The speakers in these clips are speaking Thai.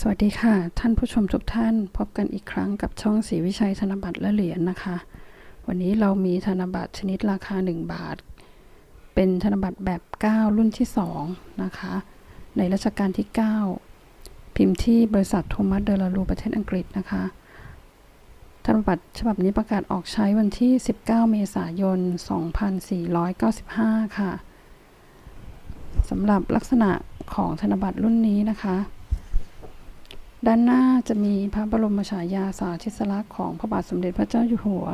สวัสดีค่ะ ท่านผู้ชมทุกท่านพบกันอีกครั้งกับช่องศรีวิชัยธนบัตรและเหรียญนะคะ วันนี้เรามีธนบัตรชนิดราคา 1 บาท เป็นธนบัตรแบบ 9 รุ่นที่ 2 นะคะ ในรัชกาลที่ 9 พิมพ์ที่บริษัทโทมัสเดลารูประเทศอังกฤษนะคะ ธนบัตรฉบับนี้ประกาศออกใช้วันที่ 19 เมษายน 2495 ค่ะสำหรับลักษณะของธนบัตรรุ่นนี้นะคะ ด้านหน้าจะมีพระบรมฉายาสาธิสลักษณ์ของพระบาทสมเด็จพระเจ้าอยู่หัว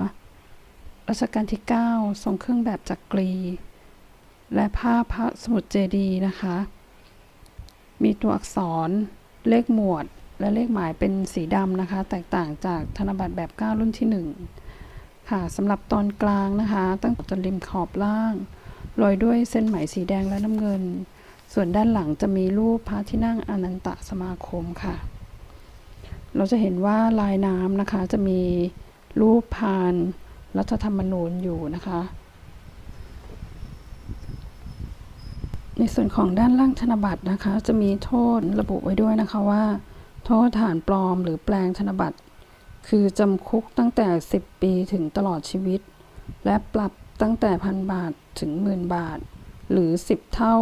รัชกาลที่ 9 ทรงเครื่องแบบจักรี และภาพพระสมุดเจดีย์นะคะ มีตัวอักษรเลขหมวดและเลขหมายเป็นสีดำนะคะ แตกต่างจากธนบัตรแบบ 9 รุ่นที่ 1 ค่ะสำหรับตอนกลางนะคะ ตั้งแต่ริมขอบล่างโรยด้วยเส้นไหมสีแดงและน้ำเงิน ส่วนด้านหลังจะมีรูปพระที่นั่งอนันตสมาคมค่ะ เราจะเห็นว่าลายน้ำนะคะจะมีรูปพานรัฐธรรมนูญอยู่นะคะ ในส่วนของด้านล่างธนบัตรนะคะ จะมีโทษระบุไว้ด้วยนะคะว่า โทษฐานปลอมหรือแปลงธนบัตร คือจำคุกตั้งแต่ 10 ปีถึงตลอดชีวิต และปรับตั้งแต่พันบาทถึงหมื่นบาท หรือ 10 เท่า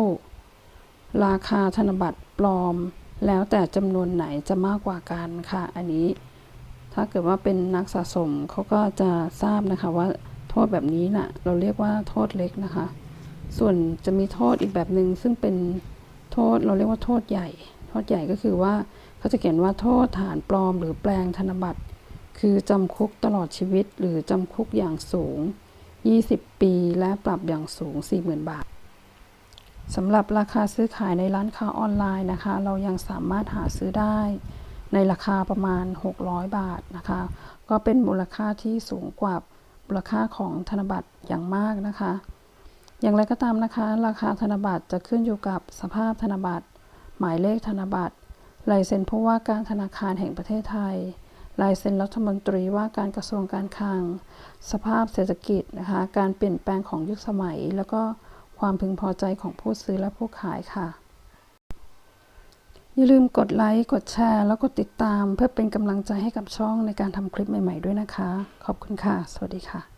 ราคาธนบัตรปลอม แล้วแต่จำนวนไหนจะมากกว่ากันค่ะ อันนี้ถ้าเกิดว่าเป็นนักสะสมเขาก็จะทราบนะคะว่าโทษแบบนี้นะ่ะเราเรียกว่าโทษเล็กนะคะ ส่วนจะมีโทษอีกแบบหนึ่งซึ่งเป็นโทษเราเรียกว่าโทษใหญ่ โทษใหญ่ก็คือว่าเขาจะเขียนว่าโทษฐานปลอมหรือแปลงธนบัตร คือจำคุกตลอดชีวิต หรือจำคุกอย่างสูง 20 ปี และปรับอย่างสูง 40,000 บาท สำหรับราคาซื้อขายในร้านค้าออนไลน์นะคะ เรายังสามารถหาซื้อได้ในราคาประมาณ 600 บาทนะคะ ก็เป็นมูลค่าที่สูงกว่ามูลค่าของธนบัตรอย่างมากนะคะ อย่างไรก็ตามนะคะ ราคาธนบัตรจะขึ้นอยู่กับสภาพธนบัตร หมายเลขธนบัตรลายเซ็นผู้ว่าการธนาคารแห่งประเทศไทยลายเซ็นรัฐมนตรีว่าการกระทรวงการคลัง สภาพเศรษฐกิจนะคะ การเปลี่ยนแปลงของยุคสมัย แล้วก็ ความพึงพอใจของผู้ซื้อและผู้ขายค่ะ อย่าลืมกดไลค์ กดแชร์ แล้วกดติดตามเพื่อเป็นกำลังใจให้กับช่องในการทำคลิปใหม่ ๆ ด้วยนะคะ ขอบคุณค่ะ สวัสดีค่ะ